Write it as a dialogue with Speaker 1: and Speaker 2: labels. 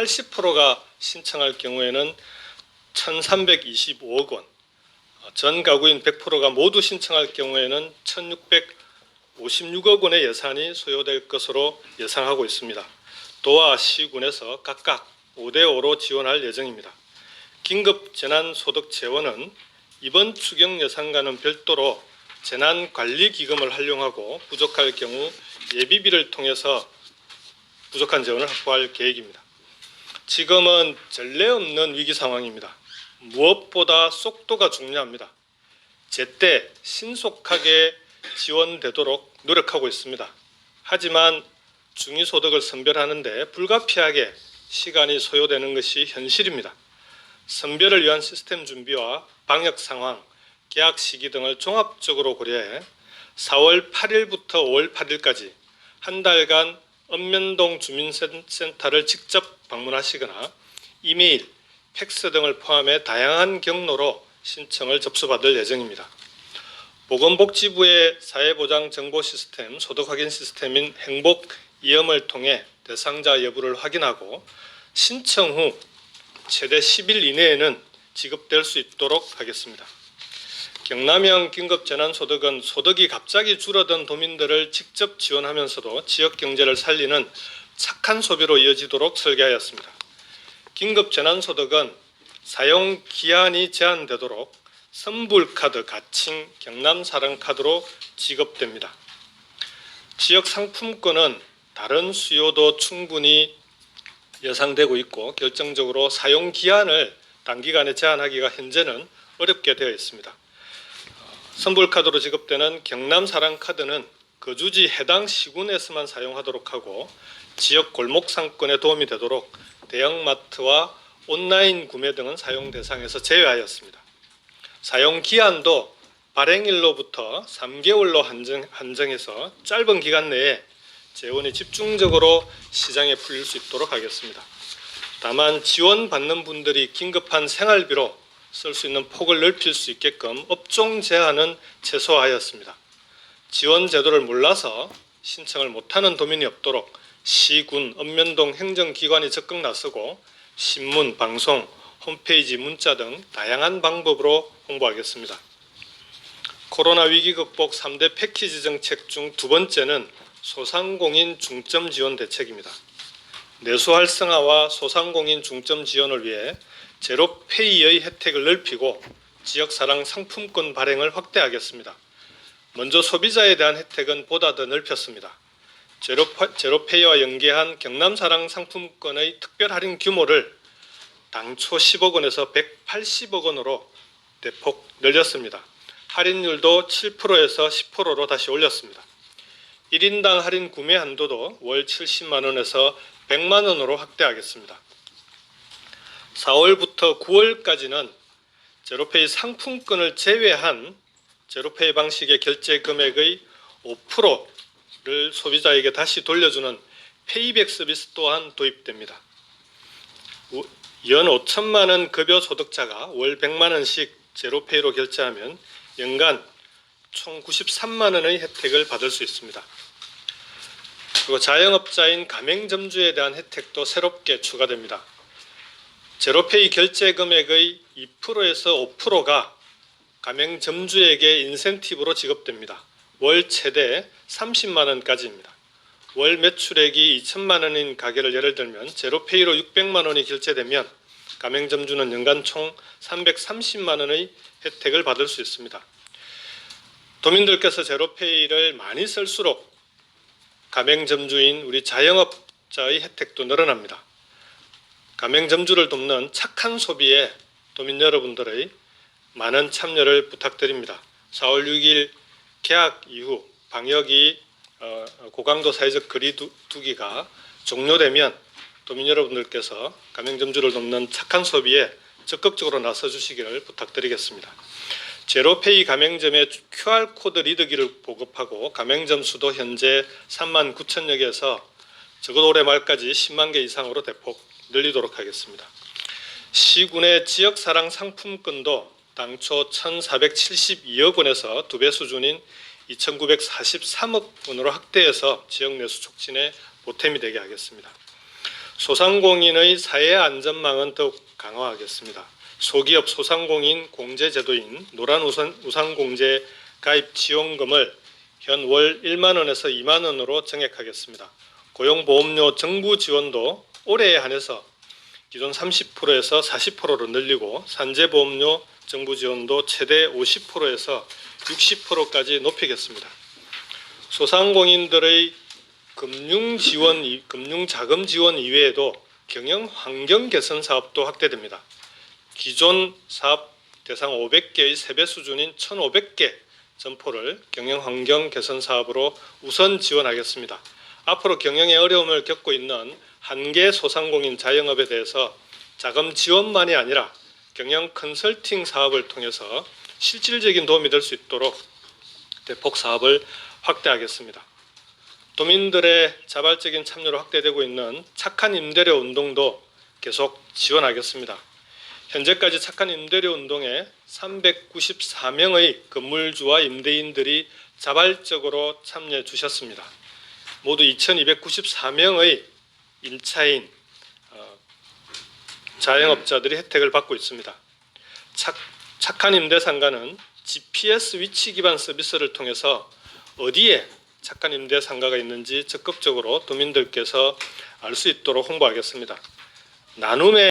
Speaker 1: 80%가 신청할 경우에는 1,325억 원, 어, 전 가구인 100%가 모두 신청할 경우에는 1,656억 원의 예산이 소요될 것으로 예상하고 있습니다. 도와 시군에서 각각 5대 5로 지원할 예정입니다. 긴급 재난 소득 재원은 이번 추경 예산과는 별도로 재난 관리 기금을 활용하고 부족할 경우 예비비를 통해서 부족한 재원을 확보할 계획입니다. 지금은 전례 없는 위기 상황입니다. 무엇보다 속도가 중요합니다. 제때 신속하게 지원되도록 노력하고 있습니다. 하지만 중위소득을 선별하는데 불가피하게 시간이 소요되는 것이 현실입니다. 선별을 위한 시스템 준비와 방역 상황, 계약 시기 등을 종합적으로 고려해 4월 8일부터 5월 8일까지 한 달간 읍면동 주민센터를 직접 방문하시거나 이메일, 팩스 등을 포함해 다양한 경로로 신청을 접수받을 예정입니다. 보건복지부의 사회보장 정보 시스템, 소득 확인 시스템인 행복 이음을 통해 대상자 여부를 확인하고 신청 후 최대 10일 이내에는 지급될 수 있도록 하겠습니다. 경남형 긴급재난소득은 소득이 갑자기 줄어든 도민들을 직접 지원하면서도 지역 경제를 살리는 착한 소비로 이어지도록 설계하였습니다. 긴급재난소득은 사용 기한이 제한되도록 선불카드, 가칭, 경남사랑카드로 지급됩니다. 지역 상품권은 다른 수요도 충분히 예상되고 있고 결정적으로 사용 기한을 단기간에 제한하기가 현재는 어렵게 되어 있습니다. 선불카드로 지급되는 경남 사랑카드는 거주지 해당 시군에서만 사용하도록 하고 지역 골목 상권에 도움이 되도록 대형마트와 온라인 구매 등은 사용 대상에서 제외하였습니다. 사용 기한도 발행일로부터 3개월로 한정, 한정해서 짧은 기간 내에 재원이 집중적으로 시장에 풀릴 수 있도록 하겠습니다. 다만 지원받는 분들이 긴급한 생활비로 쓸 수 있는 폭을 넓힐 수 있게끔 업종 제한은 최소화하였습니다. 지원 제도를 몰라서 신청을 못하는 도민이 없도록 시군, 읍면동 행정기관이 적극 나서고 신문, 방송, 홈페이지, 문자 등 다양한 방법으로 홍보하겠습니다. 코로나 위기 극복 3대 패키지 정책 중 두 번째는 소상공인 중점 지원 대책입니다. 내수 활성화와 소상공인 중점 지원을 위해 제로페이의 혜택을 넓히고 지역사랑 상품권 발행을 확대하겠습니다. 먼저 소비자에 대한 혜택은 보다 더 넓혔습니다. 제로페이와 연계한 경남사랑 상품권의 특별 할인 규모를 당초 10억 원에서 180억 원으로 대폭 늘렸습니다. 할인율도 7%에서 10%로 다시 올렸습니다. 1인당 할인 구매 한도도 월 70만 원에서 100만 원으로 확대하겠습니다. 4월부터 9월까지는 제로페이 상품권을 제외한 제로페이 방식의 결제 금액의 5%를 소비자에게 다시 돌려주는 페이백 서비스 또한 도입됩니다. 우- 연 5천만 원 급여 소득자가 월 100만 원씩 제로페이로 결제하면 연간 총 93만 원의 혜택을 받을 수 있습니다. 그리고 자영업자인 가맹점주에 대한 혜택도 새롭게 추가됩니다. 제로페이 결제 금액의 2%에서 5%가 가맹점주에게 인센티브로 지급됩니다. 월 최대 30만 원까지입니다. 월 매출액이 2천만 원인 가게를 예를 들면 제로페이로 600만 원이 결제되면 가맹점주는 연간 총 330만 원의 혜택을 받을 수 있습니다. 도민들께서 제로페이를 많이 쓸수록 가맹점주인 우리 자영업자의 혜택도 늘어납니다. 가맹점주를 돕는 착한 소비에 도민 여러분들의 많은 참여를 부탁드립니다. 4월 6일 개학 이후 방역이 어, 고강도 사회적 거리두기가 종료되면 도민 여러분들께서 가맹점주를 돕는 착한 소비에 적극적으로 나서 주시기를 부탁드리겠습니다. 제로페이 가맹점에 QR 코드 리더기를 보급하고 가맹점 수도 현재 3만 9천여 개에서 적어도 올해 말까지 10만 개 이상으로 대폭 늘리도록 하겠습니다. 시군의 지역사랑 상품권도 당초 1,472억 원에서 두 배 수준인 2,943억 원으로 확대해서 지역 내수 촉진에 보탬이 되게 하겠습니다. 소상공인의 사회 안전망은 더욱 강화하겠습니다. 소기업 소상공인 공제제도인 노란 우산 우산공제 가입 지원금을 현 월 1만 원에서 2만 원으로 정액하겠습니다. 고용보험료 정부 지원도 올해에 한해서 기존 30%에서 40%로 늘리고 산재보험료 정부 지원도 최대 50%에서 60%까지 높이겠습니다. 소상공인들의 금융 지원, 이- 금융 자금 지원 이외에도 경영 환경 개선 사업도 확대됩니다. 기존 사업 대상 500개의 세배 수준인 1,500개 점포를 경영 환경 개선 사업으로 우선 지원하겠습니다. 앞으로 경영에 어려움을 겪고 있는 한계 소상공인 자영업에 대해서 자금 지원만이 아니라 경영 컨설팅 사업을 통해서 실질적인 도움이 될 수 있도록 대폭 사업을 확대하겠습니다. 도민들의 자발적인 참여로 확대되고 있는 착한 임대료 운동도 계속 지원하겠습니다. 현재까지 착한 임대료 운동에 394명의 건물주와 임대인들이 자발적으로 참여해 주셨습니다. 모두 2,294명의 1차인 어, 자영업자들이 혜택을 받고 있습니다. 착, 착한 임대상가는 GPS 위치 기반 서비스를 통해서 어디에 착한 임대상가가 있는지 적극적으로 도민들께서 알 수 있도록 홍보하겠습니다. 나눔의